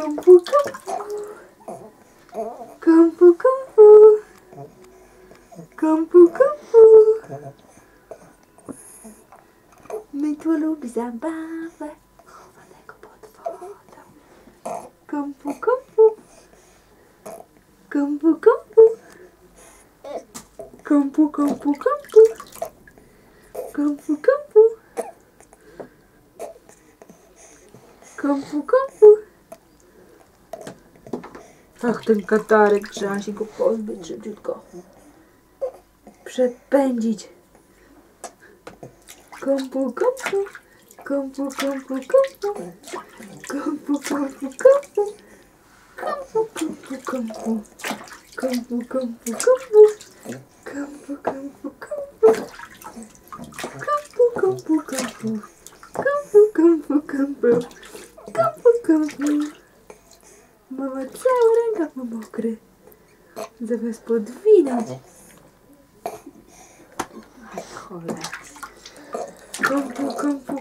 Coucou, coucou. Coucou, coucou. Coucou, coucou. Metolo zabava. Olha como foto. Coucou, coucou. Coucou, coucou. Coucou, coucou, coucou. Coucou, coucou. Coucou, coucou. Ach, ten katarek, trzeba się go pozbyć szybciutko. Przepędzić. Kompu, kompu. Kompu, kompu, kompu. Kompu, kompu, kompu. Kompu, kompu, kompu. Kompu, kompu, kompu. Kompu, kompu, kompu. Kompu, kompu, kompu. Kompu, kompu, kompu. Kompu, kompu. Mama cały rękaw ma mokry. Zamiast podwinąć. Aj, cholera. Kompu, kompu.